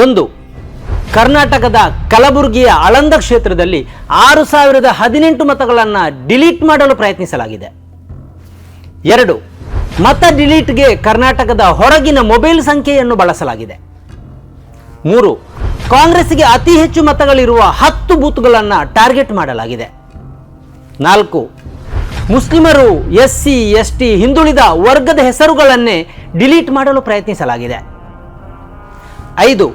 ಒಂದು, ಕರ್ನಾಟಕದ ಕಲಬುರಗಿಯ ಅಳಂದ ಕ್ಷೇತ್ರದಲ್ಲಿ ಆರು ಸಾವಿರದ ಹದಿನೆಂಟು ಮತಗಳನ್ನು ಡಿಲೀಟ್ ಮಾಡಲು ಪ್ರಯತ್ನಿಸಲಾಗಿದೆ. ಎರಡು, ಮತ ಡಿಲೀಟ್ಗೆ ಕರ್ನಾಟಕದ ಹೊರಗಿನ ಮೊಬೈಲ್ ಸಂಖ್ಯೆಯನ್ನು ಬಳಸಲಾಗಿದೆ. ಮೂರು, ಕಾಂಗ್ರೆಸ್ಗೆ ಅತಿ ಹೆಚ್ಚು ಮತಗಳಿರುವ ಹತ್ತು ಬೂತ್ಗಳನ್ನು ಟಾರ್ಗೆಟ್ ಮಾಡಲಾಗಿದೆ. ನಾಲ್ಕು, ಮುಸ್ಲಿಮರು ಎಸ್ ಸಿ ಎಸ್ ಟಿ ಹಿಂದುಳಿದ ವರ್ಗದ ಹೆಸರುಗಳನ್ನೇ ಡಿಲೀಟ್ ಮಾಡಲು ಪ್ರಯತ್ನಿಸಲಾಗಿದೆ. ಐದು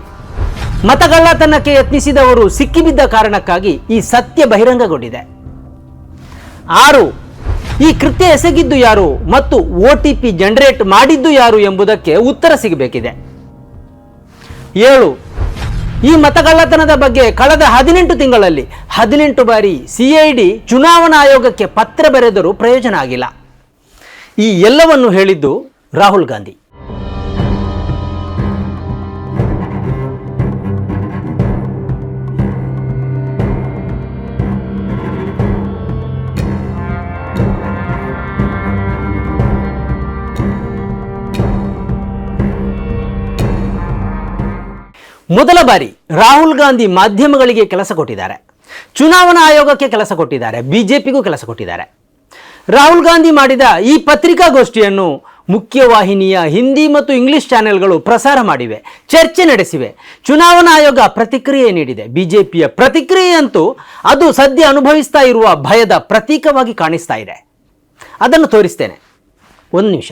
ಮತಗಳ್ಳತನಕ್ಕೆ ಯತ್ನಿಸಿದವರು ಸಿಕ್ಕಿಬಿದ್ದ ಕಾರಣಕ್ಕಾಗಿ ಈ ಸತ್ಯ ಬಹಿರಂಗಗೊಂಡಿದೆ. ಆರು, ಈ ಕೃತ್ಯ ಎಸಗಿದ್ದು ಯಾರು ಮತ್ತು ಪಿ ಜನರೇಟ್ ಮಾಡಿದ್ದು ಯಾರು ಎಂಬುದಕ್ಕೆ ಉತ್ತರ ಸಿಗಬೇಕಿದೆ. ಏಳು, ಈ ಮತಗಳ್ಳತನದ ಬಗ್ಗೆ ಕಳೆದ ಹದಿನೆಂಟು ತಿಂಗಳಲ್ಲಿ ಹದಿನೆಂಟು ಬಾರಿ ಸಿಐಡಿ ಚುನಾವಣಾ ಆಯೋಗಕ್ಕೆ ಪತ್ರ ಬರೆದರೂ ಪ್ರಯೋಜನ ಆಗಿಲ್ಲ. ಈ ಎಲ್ಲವನ್ನು ಹೇಳಿದ್ದು ರಾಹುಲ್ ಗಾಂಧಿ. ಮೊದಲ ಬಾರಿ ರಾಹುಲ್ ಗಾಂಧಿ ಮಾಧ್ಯಮಗಳಿಗೆ ಕೆಲಸ ಕೊಟ್ಟಿದ್ದಾರೆ. ಚುನಾವಣಾ ಆಯೋಗಕ್ಕೆ ಕೆಲಸ ಕೊಟ್ಟಿದ್ದಾರೆ. ಬಿಜೆಪಿಗೂ ಕೆಲಸ ಕೊಟ್ಟಿದ್ದಾರೆ. ರಾಹುಲ್ ಗಾಂಧಿ ಮಾಡಿದ ಈ ಪತ್ರಿಕಾಗೋಷ್ಠಿಯನ್ನು ಮುಖ್ಯವಾಹಿನಿಯ ಹಿಂದಿ ಮತ್ತು ಇಂಗ್ಲಿಷ್ ಚಾನೆಲ್ಗಳು ಪ್ರಸಾರ ಮಾಡಿವೆ, ಚರ್ಚೆ ನಡೆಸಿವೆ. ಚುನಾವಣಾ ಆಯೋಗ ಪ್ರತಿಕ್ರಿಯೆ ನೀಡಿದೆ. ಬಿಜೆಪಿಯ ಪ್ರತಿಕ್ರಿಯೆಯಂತೂ ಅದು ಸದ್ಯ ಅನುಭವಿಸ್ತಾ ಇರುವ ಭಯದ ಪ್ರತೀಕವಾಗಿ ಕಾಣಿಸ್ತಾ ಇದೆ. ಅದನ್ನು ತೋರಿಸ್ತೇನೆ. ಒಂದು ನಿಮಿಷ.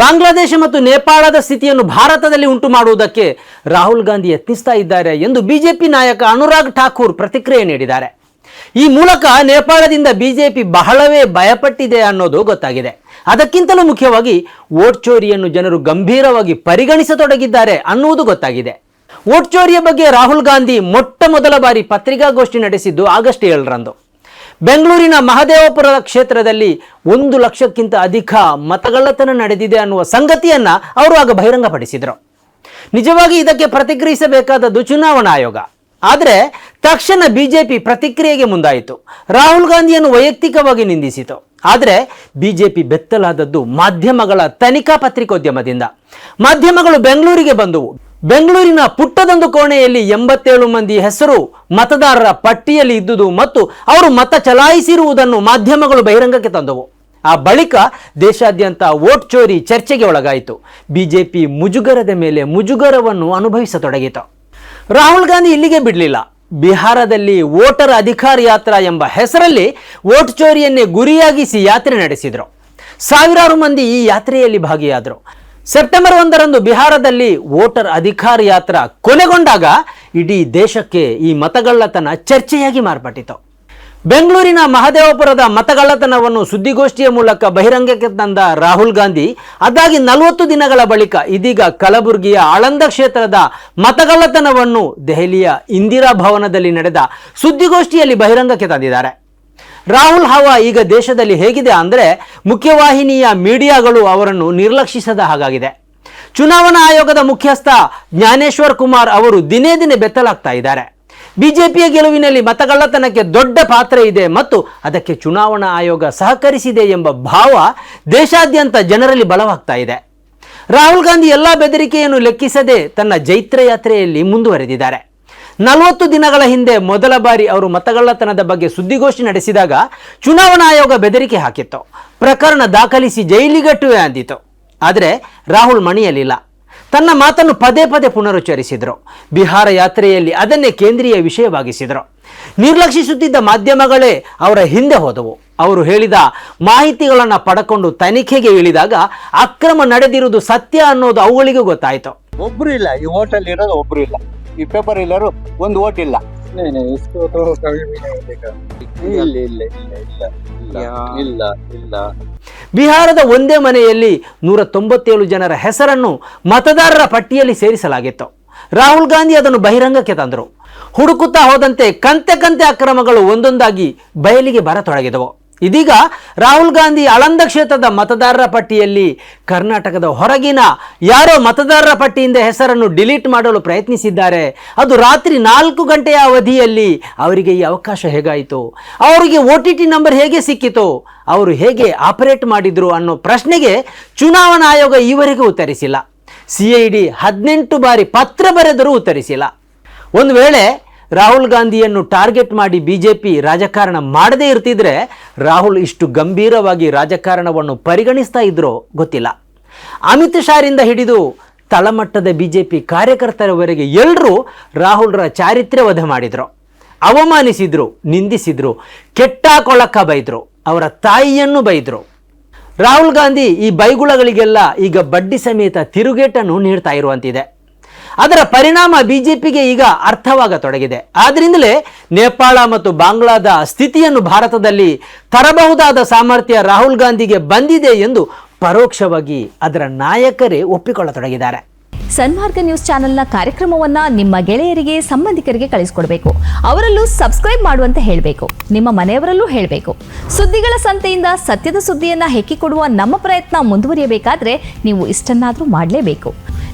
ಬಾಂಗ್ಲಾದೇಶ ಮತ್ತು ನೇಪಾಳದ ಸ್ಥಿತಿಯನ್ನು ಭಾರತದಲ್ಲಿ ಉಂಟು ಮಾಡುವುದಕ್ಕೆ ರಾಹುಲ್ ಗಾಂಧಿ ಯತ್ನಿಸ್ತಾ ಇದ್ದಾರೆ ಎಂದು ಬಿಜೆಪಿ ನಾಯಕ ಅನುರಾಗ್ ಠಾಕೂರ್ ಪ್ರತಿಕ್ರಿಯೆ ನೀಡಿದ್ದಾರೆ. ಈ ಮೂಲಕ ನೇಪಾಳದಿಂದ ಬಿಜೆಪಿ ಬಹಳವೇ ಭಯಪಟ್ಟಿದೆ ಅನ್ನೋದು ಗೊತ್ತಾಗಿದೆ. ಅದಕ್ಕಿಂತಲೂ ಮುಖ್ಯವಾಗಿ ಓಟ್ ಚೋರಿಯನ್ನು ಜನರು ಗಂಭೀರವಾಗಿ ಪರಿಗಣಿಸತೊಡಗಿದ್ದಾರೆ ಅನ್ನುವುದು ಗೊತ್ತಾಗಿದೆ. ಓಟ್ ಚೋರಿಯ ಬಗ್ಗೆ ರಾಹುಲ್ ಗಾಂಧಿ ಮೊಟ್ಟ ಮೊದಲ ಬಾರಿ ಪತ್ರಿಕಾಗೋಷ್ಠಿ ನಡೆಸಿದ್ದು ಆಗಸ್ಟ್ ಏಳರಂದು. ಬೆಂಗಳೂರಿನ ಮಹದೇವಪುರ ಕ್ಷೇತ್ರದಲ್ಲಿ ಒಂದು ಲಕ್ಷಕ್ಕಿಂತ ಅಧಿಕ ಮತಗಳ್ಳತನ ನಡೆದಿದೆ ಅನ್ನುವ ಸಂಗತಿಯನ್ನ ಅವರು ಆಗ ಬಹಿರಂಗಪಡಿಸಿದರು. ನಿಜವಾಗಿ ಇದಕ್ಕೆ ಪ್ರತಿಕ್ರಿಯಿಸಬೇಕಾದದ್ದು ಚುನಾವಣಾ ಆಯೋಗ. ಆದರೆ ತಕ್ಷಣ ಬಿಜೆಪಿ ಪ್ರತಿಕ್ರಿಯೆಗೆ ಮುಂದಾಯಿತು. ರಾಹುಲ್ ಗಾಂಧಿಯನ್ನು ವೈಯಕ್ತಿಕವಾಗಿ ನಿಂದಿಸಿತು. ಆದರೆ ಬಿಜೆಪಿ ಬೆತ್ತಲಾದದ್ದು ಮಾಧ್ಯಮಗಳ ತನಿಖಾ ಪತ್ರಿಕೋದ್ಯಮದಿಂದ. ಮಾಧ್ಯಮಗಳು ಬೆಂಗಳೂರಿಗೆ ಬಂದವು. ಬೆಂಗಳೂರಿನ ಪುಟ್ಟದೊಂದು ಕೋಣೆಯಲ್ಲಿ ಎಂಬತ್ತೇಳು ಮಂದಿ ಹೆಸರು ಮತದಾರರ ಪಟ್ಟಿಯಲ್ಲಿ ಇದ್ದುದು ಮತ್ತು ಅವರು ಮತ ಚಲಾಯಿಸಿರುವುದನ್ನು ಮಾಧ್ಯಮಗಳು ಬಹಿರಂಗಕ್ಕೆ ತಂದವು. ಆ ಬಳಿಕ ದೇಶಾದ್ಯಂತ ವೋಟ್ ಚೋರಿ ಚರ್ಚೆಗೆ ಒಳಗಾಯಿತು. ಬಿಜೆಪಿ ಮುಜುಗರದ ಮೇಲೆ ಮುಜುಗರವನ್ನು ಅನುಭವಿಸತೊಡಗಿತು. ರಾಹುಲ್ ಗಾಂಧಿ ಇಲ್ಲಿಗೆ ಬಿಡಲಿಲ್ಲ. ಬಿಹಾರದಲ್ಲಿ ವೋಟರ್ ಅಧಿಕಾರ ಯಾತ್ರಾ ಎಂಬ ಹೆಸರಲ್ಲಿ ವೋಟ್ ಚೋರಿಯನ್ನೇ ಗುರಿಯಾಗಿಸಿ ಯಾತ್ರೆ ನಡೆಸಿದರು. ಸಾವಿರಾರು ಮಂದಿ ಈ ಯಾತ್ರೆಯಲ್ಲಿ ಭಾಗಿಯಾದರು. ಸೆಪ್ಟೆಂಬರ್ ಒಂದರಂದು ಬಿಹಾರದಲ್ಲಿ ವೋಟರ್ ಅಧಿಕಾರ ಯಾತ್ರ ಕೊನೆಗೊಂಡಾಗ ಇಡೀ ದೇಶಕ್ಕೆ ಈ ಮತಗಳ್ಳತನ ಚರ್ಚೆಯಾಗಿ ಮಾರ್ಪಟ್ಟಿತು. ಬೆಂಗಳೂರಿನ ಮಹದೇವಪುರದ ಮತಗಳ್ಳತನವನ್ನು ಸುದ್ದಿಗೋಷ್ಠಿಯ ಮೂಲಕ ಬಹಿರಂಗಕ್ಕೆ ತಂದ ರಾಹುಲ್ ಗಾಂಧಿ, ಅದಾಗಿ ನಲವತ್ತು ದಿನಗಳ ಬಳಿಕ ಇದೀಗ ಕಲಬುರಗಿಯ ಆಳಂದ ಕ್ಷೇತ್ರದ ಮತಗಳ್ಳತನವನ್ನು ದೆಹಲಿಯ ಇಂದಿರಾ ಭವನದಲ್ಲಿ ನಡೆದ ಸುದ್ದಿಗೋಷ್ಠಿಯಲ್ಲಿ ಬಹಿರಂಗಕ್ಕೆ ತಂದಿದ್ದಾರೆ. ರಾಹುಲ್ ಹವಾ ಈಗ ದೇಶದಲ್ಲಿ ಹೇಗಿದೆ ಅಂದರೆ ಮುಖ್ಯವಾಹಿನಿಯ ಮೀಡಿಯಾಗಳು ಅವರನ್ನು ನಿರ್ಲಕ್ಷಿಸದ ಹಾಗಾಗಿದೆ. ಚುನಾವಣಾ ಆಯೋಗದ ಮುಖ್ಯಸ್ಥ ಜ್ಞಾನೇಶ್ವರ್ ಕುಮಾರ್ ಅವರು ದಿನೇ ದಿನೇ ಬೆತ್ತಲಾಗ್ತಾ ಇದ್ದಾರೆ. ಬಿಜೆಪಿಯ ಗೆಲುವಿನಲ್ಲಿ ಮತಗಳ್ಳತನಕ್ಕೆ ದೊಡ್ಡ ಪಾತ್ರ ಇದೆ ಮತ್ತು ಅದಕ್ಕೆ ಚುನಾವಣಾ ಆಯೋಗ ಸಹಕರಿಸಿದೆ ಎಂಬ ಭಾವ ದೇಶಾದ್ಯಂತ ಜನರಲ್ಲಿ ಬಲವಾಗ್ತಾ ಇದೆ. ರಾಹುಲ್ ಗಾಂಧಿ ಎಲ್ಲ ಬೆದರಿಕೆಯನ್ನು ಲೆಕ್ಕಿಸದೆ ತನ್ನ ಜೈತ್ರ ಯಾತ್ರೆಯಲ್ಲಿ ಮುಂದುವರೆದಿದ್ದಾರೆ. ನಲವತ್ತು ದಿನಗಳ ಹಿಂದೆ ಮೊದಲ ಬಾರಿ ಅವರು ಮತಗಳ್ಳತನದ ಬಗ್ಗೆ ಸುದ್ದಿಗೋಷ್ಠಿ ನಡೆಸಿದಾಗ ಚುನಾವಣಾ ಆಯೋಗ ಬೆದರಿಕೆ ಹಾಕಿತ್ತು. ಪ್ರಕರಣ ದಾಖಲಿಸಿ ಜೈಲಿಗಟ್ಟುವೆ ಅಂದಿತು ಆದರೆ ರಾಹುಲ್ ಮಣಿಯಲಿಲ್ಲ ತನ್ನ ಮಾತನ್ನು ಪದೇ ಪದೇ ಪುನರುಚ್ಚರಿಸಿದರು. ಬಿಹಾರ ಯಾತ್ರೆಯಲ್ಲಿ ಅದನ್ನೇ ಕೇಂದ್ರೀಯ ವಿಷಯವಾಗಿಸಿದರು. ನಿರ್ಲಕ್ಷಿಸುತ್ತಿದ್ದ ಮಾಧ್ಯಮಗಳೇ ಅವರ ಹಿಂದೆ ಹೋದವು. ಅವರು ಹೇಳಿದ ಮಾಹಿತಿಗಳನ್ನು ಪಡ್ಕೊಂಡು ತನಿಖೆಗೆ ಇಳಿದಾಗ ಅಕ್ರಮ ನಡೆದಿರುವುದು ಸತ್ಯ ಅನ್ನೋದು ಅವುಗಳಿಗೂ ಗೊತ್ತಾಯಿತು. ಒಬ್ಬರು ಇಲ್ಲ, ಈ ಹೋಟೆಲ್ ಇರೋದು ಒಬ್ರು ಇಲ್ಲ. ಈ ಪೇಪರ್ ಇಲ್ಲರು ಒಂದು ಓಟ್ ಇಲ್ಲ नहीं नहीं इसको तो कभी भी नहीं देखा ಇಲ್ಲ ಇಲ್ಲ ಇಲ್ಲ ಇಲ್ಲ ಇಲ್ಲ ಇಲ್ಲ ಇಲ್ಲ ಬಿಹಾರದ ಒಂದೇ ಮನೆಯಲ್ಲಿ ನೂರ ತೊಂಬತ್ತೇಳು ಜನರ ಹೆಸರನ್ನು ಮತದಾರರ ಪಟ್ಟಿಯಲ್ಲಿ ಸೇರಿಸಲಾಗಿತ್ತು ರಾಹುಲ್ ಗಾಂಧಿ ಅದನ್ನು ಬಹಿರಂಗಕ್ಕೆ ತಂದರು ಹುಡುಕುತ್ತಾ ಹೋದಂತೆ ಕಂತೆ ಕಂತೆ ಅಕ್ರಮಗಳು ಒಂದೊಂದಾಗಿ ಬಯಲಿಗೆ ಬರತೊಡಗಿದವು ಇದೀಗ ರಾಹುಲ್ ಗಾಂಧಿ ಆಳಂದ ಕ್ಷೇತ್ರದ ಮತದಾರರ ಪಟ್ಟಿಯಲ್ಲಿ ಕರ್ನಾಟಕದ ಹೊರಗಿನ ಯಾರೋ ಮತದಾರರ ಪಟ್ಟಿಯಿಂದ ಹೆಸರನ್ನು ಡಿಲೀಟ್ ಮಾಡಲು ಪ್ರಯತ್ನಿಸಿದ್ದಾರೆ. ಅದು ರಾತ್ರಿ ನಾಲ್ಕು ಗಂಟೆಯ ಅವಧಿಯಲ್ಲಿ ಅವರಿಗೆ ಈ ಅವಕಾಶ ಹೇಗಾಯಿತು? ಅವರಿಗೆ ಒ ಟಿ ಟಿ ನಂಬರ್ ಹೇಗೆ ಸಿಕ್ಕಿತು? ಅವರು ಹೇಗೆ ಆಪರೇಟ್ ಮಾಡಿದರು ಅನ್ನೋ ಪ್ರಶ್ನೆಗೆ ಚುನಾವಣಾ ಆಯೋಗ ಈವರೆಗೂ ಉತ್ತರಿಸಿಲ್ಲ. ಸಿ ಐ ಡಿ ಹದಿನೆಂಟು ಬಾರಿ ಪತ್ರ ಬರೆದರೂ ಉತ್ತರಿಸಿಲ್ಲ. ಒಂದು ವೇಳೆ ರಾಹುಲ್ ಗಾಂಧಿಯನ್ನು ಟಾರ್ಗೆಟ್ ಮಾಡಿ ಬಿಜೆಪಿ ರಾಜಕಾರಣ ಮಾಡದೇ ಇರ್ತಿದ್ರೆ ರಾಹುಲ್ ಇಷ್ಟು ಗಂಭೀರವಾಗಿ ರಾಜಕಾರಣವನ್ನು ಪರಿಗಣಿಸ್ತಾ ಇದ್ರೋ ಗೊತ್ತಿಲ್ಲ. ಅಮಿತ್ ಶಾರಿಂದ ಹಿಡಿದು ತಳಮಟ್ಟದ ಬಿಜೆಪಿ ಕಾರ್ಯಕರ್ತರವರೆಗೆ ಎಲ್ಲರೂ ರಾಹುಲ್ರ ಚಾರಿತ್ರ್ಯ ವಧೆ ಮಾಡಿದರು. ಅವಮಾನಿಸಿದ್ರು, ನಿಂದಿಸಿದ್ರು ಕೆಟ್ಟ ಕೊಳಕ ಬೈದ್ರು, ಅವರ ತಾಯಿಯನ್ನು ಬೈದ್ರು. ರಾಹುಲ್ ಗಾಂಧಿ ಈ ಬೈಗುಳಗಳಿಗೆಲ್ಲ ಈಗ ಬಡ್ಡಿ ಸಮೇತ ತಿರುಗೇಟನ್ನು ನೀಡ್ತಾ ಇರುವಂತಿದೆ. ಅದರ ಪರಿಣಾಮ ಬಿಜೆಪಿಗೆ ಈಗ ಅರ್ಥವಾಗತೊಡಗಿದೆ. ಆದ್ರಿಂದಲೇ ನೇಪಾಳ ಮತ್ತು ಬಾಂಗ್ಲಾದ ಸ್ಥಿತಿಯನ್ನು ಭಾರತದಲ್ಲಿ ತರಬಹುದಾದ ಸಾಮರ್ಥ್ಯ ರಾಹುಲ್ ಗಾಂಧಿಗೆ ಬಂದಿದೆ ಎಂದು ಪರೋಕ್ಷವಾಗಿ ಅದರ ನಾಯಕರೇ ಒಪ್ಪಿಕೊಳ್ಳತೊಡಗಿದ್ದಾರೆ. ಸನ್ಮಾರ್ಗ ನ್ಯೂಸ್ ಚಾನೆಲ್ನ ಕಾರ್ಯಕ್ರಮವನ್ನ ನಿಮ್ಮ ಗೆಳೆಯರಿಗೆ, ಸಂಬಂಧಿಕರಿಗೆ ಕಳಿಸ್ಕೊಡ್ಬೇಕು. ಅವರಲ್ಲೂ ಸಬ್ಸ್ಕ್ರೈಬ್ ಮಾಡುವಂತೆ ಹೇಳಬೇಕು. ನಿಮ್ಮ ಮನೆಯವರಲ್ಲೂ ಹೇಳಬೇಕು. ಸುದ್ದಿಗಳ ಸಂತೆಯಿಂದ ಸತ್ಯದ ಸುದ್ದಿಯನ್ನು ಹೆಕ್ಕಿಕೊಡುವ ನಮ್ಮ ಪ್ರಯತ್ನ ಮುಂದುವರಿಯಬೇಕಾದ್ರೆ ನೀವು ಇಷ್ಟನ್ನಾದರೂ ಮಾಡಲೇಬೇಕು.